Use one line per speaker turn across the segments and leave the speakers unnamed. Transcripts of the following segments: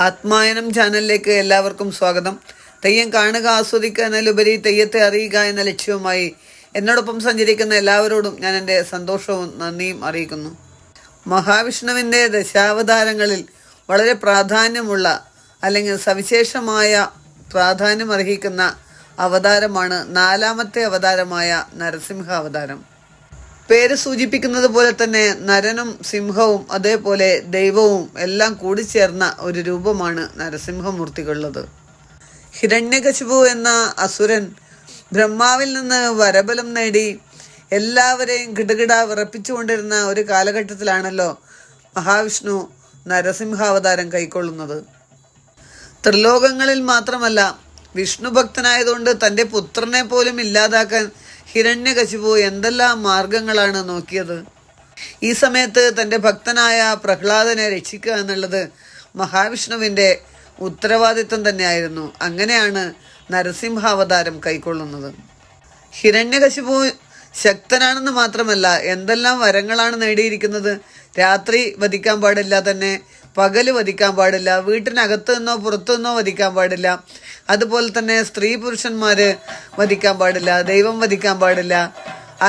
ആത്മായനം ചാനലിലേക്ക് എല്ലാവർക്കും സ്വാഗതം. തെയ്യം കാണുക ആസ്വദിക്കുക എന്നതിലുപരി തെയ്യത്തെ അറിയുക എന്ന ലക്ഷ്യവുമായി എന്നോടൊപ്പം സഞ്ചരിക്കുന്ന എല്ലാവരോടും ഞാൻ എന്റെ സന്തോഷവും നന്ദിയും അറിയിക്കുന്നു. മഹാവിഷ്ണുവിന്റെ ദശാവതാരങ്ങളിൽ വളരെ പ്രാധാന്യമുള്ള അല്ലെങ്കിൽ സവിശേഷമായ പ്രാധാന്യം അർഹിക്കുന്ന അവതാരമാണ് നാലാമത്തെ അവതാരമായ നരസിംഹ അവതാരം പേര് സൂചിപ്പിക്കുന്നത് പോലെ തന്നെ നരനും സിംഹവും അതേപോലെ ദൈവവും എല്ലാം കൂടി ചേർന്ന ഒരു രൂപമാണ് നരസിംഹമൂർത്തികളുള്ളത്. ഹിരണ്യകശിപു എന്ന അസുരൻ ബ്രഹ്മാവിൽ നിന്ന് വരബലം നേടി എല്ലാവരെയും കിടുകിട വിറപ്പിച്ചുകൊണ്ടിരുന്ന ഒരു കാലഘട്ടത്തിലാണല്ലോ മഹാവിഷ്ണു നരസിംഹാവതാരം കൈക്കൊള്ളുന്നത്. ത്രിലോകങ്ങളിൽ മാത്രമല്ല വിഷ്ണു ഭക്തനായതുകൊണ്ട് തന്റെ പുത്രനെ പോലും ഇല്ലാതാക്കാൻ ഹിരണ്യകശിപു എന്തെല്ലാം മാർഗങ്ങളാണ് നോക്കിയത്? ഈ സമയത്ത് തന്റെ ഭക്തനായ പ്രഹ്ലാദനെ രക്ഷിക്കുക എന്നുള്ളത് മഹാവിഷ്ണുവിന്റെ ഉത്തരവാദിത്വം തന്നെയായിരുന്നു. അങ്ങനെയാണ് നരസിംഹാവതാരം കൈക്കൊള്ളുന്നത്. ഹിരണ്യകശിപു ശക്തനാണെന്ന് മാത്രമല്ല എന്തെല്ലാം വരങ്ങളാണ് നേടിയിരിക്കുന്നത്? രാത്രി വധിക്കാൻ പാടില്ല തന്നെ പകൽ വധിക്കാൻ പാടില്ല വീട്ടിനകത്ത് നിന്നോ പുറത്തു നിന്നോ വധിക്കാൻ പാടില്ല. അതുപോലെ തന്നെ സ്ത്രീ പുരുഷന്മാര് വധിക്കാൻ പാടില്ല ദൈവം വധിക്കാൻ പാടില്ല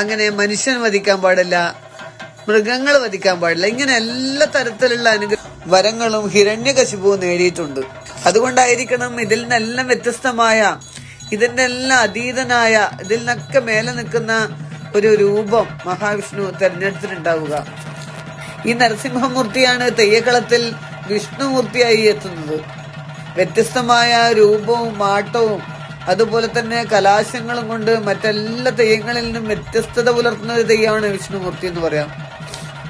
അങ്ങനെ മനുഷ്യൻ വധിക്കാൻ പാടില്ല മൃഗങ്ങൾ വധിക്കാൻ പാടില്ല. ഇങ്ങനെ എല്ലാ തരത്തിലുള്ള അനുഗ്രഹ വരങ്ങളും ഹിരണ്യകശിപു നേടിയിട്ടുണ്ട്. അതുകൊണ്ടായിരിക്കണം ഇതിൽ നിന്നെല്ലാം വ്യത്യസ്തമായ ഇതിന്റെ എല്ലാം അതീതനായ ഇതിൽ നിന്നൊക്കെ മേലെ നിൽക്കുന്ന ഒരു രൂപം മഹാവിഷ്ണു തെരഞ്ഞെടുത്തിട്ടുണ്ടാവുക. ഈ നരസിംഹമൂർത്തിയാണ് തെയ്യക്കളത്തിൽ വിഷ്ണുമൂർത്തിയായി എത്തുന്നത്. വ്യത്യസ്തമായ രൂപവും മാട്ടവും അതുപോലെ തന്നെ കലാശങ്ങളും കൊണ്ട് മറ്റെല്ലാ തെയ്യങ്ങളിൽ നിന്നും വ്യത്യസ്തത പുലർത്തുന്ന ഒരു തെയ്യമാണ് വിഷ്ണുമൂർത്തി എന്ന് പറയാം.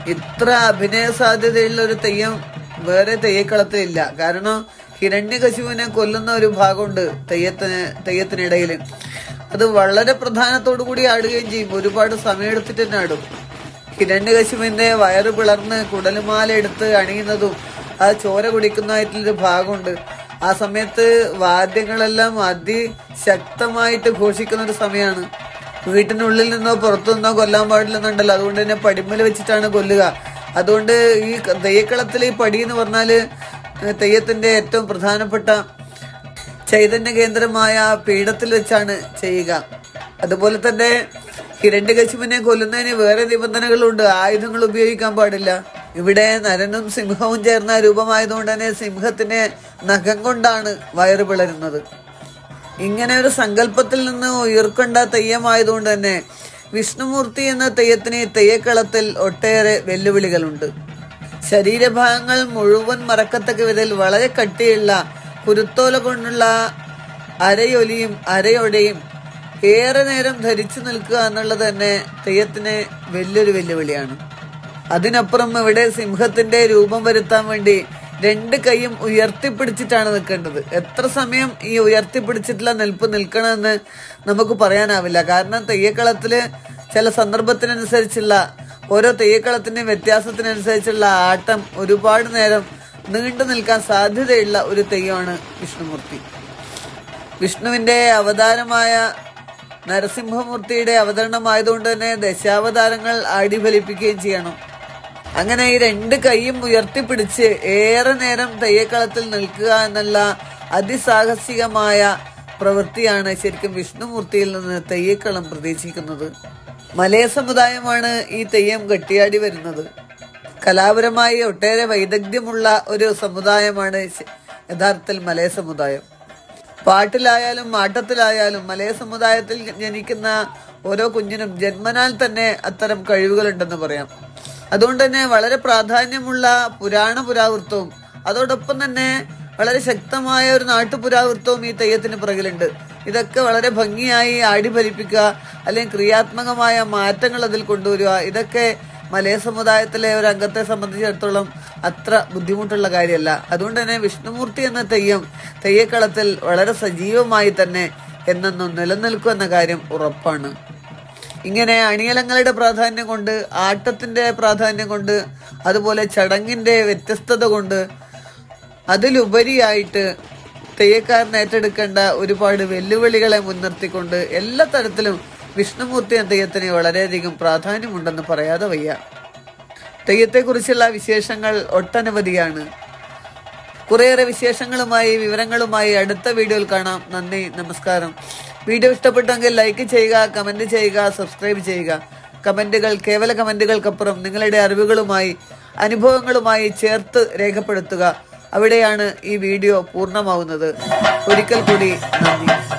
ഇത്ര അഭിനയ സാധ്യതയുള്ള ഒരു തെയ്യം വേറെ തെയ്യക്കളത്തിലില്ല കാരണം ഹിരണ്യകശുവിനെ കൊല്ലുന്ന ഒരു ഭാഗമുണ്ട് തെയ്യത്തിന് തെയ്യത്തിനിടയിൽ അത് വളരെ പ്രധാനത്തോടു കൂടി ആടുകയും ചെയ്യും. ഒരുപാട് സമയമെടുത്തിട്ട് തന്നെ ആടും. ഹിരണ്യകശുവിന്റെ വയറ് പിളർന്ന് കുടലുമാല എടുത്ത് അണിയുന്നതും ആ ചോര കുടിക്കുന്നതായിട്ടുള്ളൊരു ഭാഗമുണ്ട്. ആ സമയത്ത് വാദ്യങ്ങളെല്ലാം അതിശക്തമായിട്ട് ഘോഷിക്കുന്ന ഒരു സമയമാണ് വീട്ടിനുള്ളിൽ നിന്നോ പുറത്തു നിന്നോ കൊല്ലാൻ പാടില്ലെന്നുണ്ടല്ലോ. അതുകൊണ്ട് തന്നെ പടിമല വെച്ചിട്ടാണ് കൊല്ലുക. അതുകൊണ്ട് ഈ തെയ്യക്കളത്തിൽ ഈ പടി എന്ന് പറഞ്ഞാൽ തെയ്യത്തിന്റെ ഏറ്റവും പ്രധാനപ്പെട്ട ചൈതന്യ കേന്ദ്രമായ പീഠത്തിൽ വെച്ചാണ് ചെയ്യുക. അതുപോലെ തന്നെ ഹിരണ്യകശിപുവിനെ കൊല്ലുന്നതിന് വേറെ നിബന്ധനകളുണ്ട്. ആയുധങ്ങൾ ഉപയോഗിക്കാൻ പാടില്ല. ഇവിടെ നരനും സിംഹവും ചേർന്ന രൂപമായതുകൊണ്ട് തന്നെ സിംഹത്തിന് നഖം കൊണ്ടാണ് വയറ് പിളരുന്നത്. ഇങ്ങനെ ഒരു സങ്കല്പത്തിൽ നിന്ന് ഉയർക്കൊണ്ട തെയ്യമായതുകൊണ്ട് തന്നെ വിഷ്ണുമൂർത്തി എന്ന തെയ്യത്തിന് തെയ്യക്കളത്തിൽ ഒട്ടേറെ വെല്ലുവിളികളുണ്ട്. ശരീരഭാഗങ്ങൾ മുഴുവൻ മറക്കത്തക്ക വിധത്തിൽ വളരെ കട്ടിയുള്ള കുരുത്തോല കൊണ്ടുള്ള അരയൊലിയും അരയൊടയും ഏറെ നേരം ധരിച്ചു നിൽക്കുക എന്നുള്ളത് തന്നെ തെയ്യത്തിന് വലിയൊരു വെല്ലുവിളിയാണ്. അതിനപ്പുറം ഇവിടെ സിംഹത്തിന്റെ രൂപം വരുത്താൻ വേണ്ടി രണ്ട് കൈയും ഉയർത്തിപ്പിടിച്ചിട്ടാണ് നിൽക്കേണ്ടത്. എത്ര സമയം ഈ ഉയർത്തിപ്പിടിച്ചിട്ടുള്ള നിൽപ്പ് നിൽക്കണമെന്ന് നമുക്ക് പറയാനാവില്ല. കാരണം തെയ്യക്കളത്തിൽ ചില സന്ദർഭത്തിനനുസരിച്ചുള്ള ഓരോ തെയ്യക്കളത്തിന്റെയും വ്യത്യാസത്തിനനുസരിച്ചുള്ള ആട്ടം ഒരുപാട് നേരം നീണ്ടു നിൽക്കാൻ സാധ്യതയുള്ള ഒരു തെയ്യമാണ് വിഷ്ണുമൂർത്തി. വിഷ്ണുവിന്റെ അവതാരമായ നരസിംഹമൂർത്തിയുടെ അവതരണമായതുകൊണ്ട് തന്നെ ദശാവതാരങ്ങൾ ആടിഫലിപ്പിക്കുകയും ചെയ്യണം. അങ്ങനെ ഈ രണ്ട് കൈയും ഉയർത്തിപ്പിടിച്ച് ഏറെ നേരം തെയ്യക്കളത്തിൽ നിൽക്കുക എന്നുള്ള അതിസാഹസികമായ പ്രവൃത്തിയാണ് ശരിക്കും വിഷ്ണുമൂർത്തിയിൽ നിന്ന് തെയ്യക്കളം പ്രതീക്ഷിക്കുന്നത്. മലയ സമുദായമാണ് ഈ തെയ്യം കെട്ടിയാടി വരുന്നത്. കലാപരമായി ഒട്ടേറെ വൈദഗ്ധ്യമുള്ള ഒരു സമുദായമാണ് യഥാർത്ഥത്തിൽ മലയ സമുദായം. പാട്ടിലായാലും ആട്ടത്തിലായാലും മലയ സമുദായത്തിൽ ജനിക്കുന്ന ഓരോ കുഞ്ഞിനും ജന്മനാൽ തന്നെ അത്തരം കഴിവുകളുണ്ടെന്ന് പറയാം. അതുകൊണ്ട് തന്നെ വളരെ പ്രാധാന്യമുള്ള പുരാണ പുരാവൃത്തവും അതോടൊപ്പം തന്നെ വളരെ ശക്തമായ ഒരു നാട്ടുപുരാവൃത്തവും ഈ തെയ്യത്തിന് പിറകിലുണ്ട്. ഇതൊക്കെ വളരെ ഭംഗിയായി ആടിഫലിപ്പിക്കുക അല്ലെങ്കിൽ ക്രിയാത്മകമായ മാറ്റങ്ങൾ അതിൽ കൊണ്ടുവരിക ഇതൊക്കെ മലയ സമുദായത്തിലെ ഒരു അംഗത്തെ സംബന്ധിച്ചിടത്തോളം അത്ര ബുദ്ധിമുട്ടുള്ള കാര്യമല്ല. അതുകൊണ്ട് തന്നെ വിഷ്ണുമൂർത്തി എന്ന തെയ്യം തെയ്യക്കളത്തിൽ വളരെ സജീവമായി തന്നെ എന്നെന്നും നിലനിൽക്കും എന്ന കാര്യം ഉറപ്പാണ്. ഇങ്ങനെ അണിയലങ്ങളുടെ പ്രാധാന്യം കൊണ്ട് ആട്ടത്തിന്റെ പ്രാധാന്യം കൊണ്ട് അതുപോലെ ചടങ്ങിന്റെ വ്യത്യസ്തത കൊണ്ട് അതിലുപരിയായിട്ട് തെയ്യക്കാരൻ ഏറ്റെടുക്കേണ്ട ഒരുപാട് വെല്ലുവിളികളെ മുൻനിർത്തിക്കൊണ്ട് എല്ലാ തരത്തിലും വിഷ്ണുമൂർത്തി തെയ്യത്തിന് വളരെയധികം പ്രാധാന്യമുണ്ടെന്ന് പറയാതെ വയ്യ. തെയ്യത്തെക്കുറിച്ചുള്ള വിശേഷങ്ങൾ ഒട്ടനവധിയാണ്. കുറേയേറെ വിശേഷങ്ങളുമായി വിവരങ്ങളുമായി അടുത്ത വീഡിയോയിൽ കാണാം. നന്ദി നമസ്കാരം. വീഡിയോ ഇഷ്ടപ്പെട്ടെങ്കിൽ ലൈക്ക് ചെയ്യുക കമന്റ് ചെയ്യുക സബ്സ്ക്രൈബ് ചെയ്യുക. കമന്റുകൾ കേവല കമന്റുകൾക്കപ്പുറം നിങ്ങളുടെ അറിവുകളുമായി അനുഭവങ്ങളുമായി ചേർത്ത് രേഖപ്പെടുത്തുക. അവിടെയാണ് ഈ വീഡിയോ പൂർണമാവുന്നത്. ഒരിക്കൽ കൂടി നന്ദി.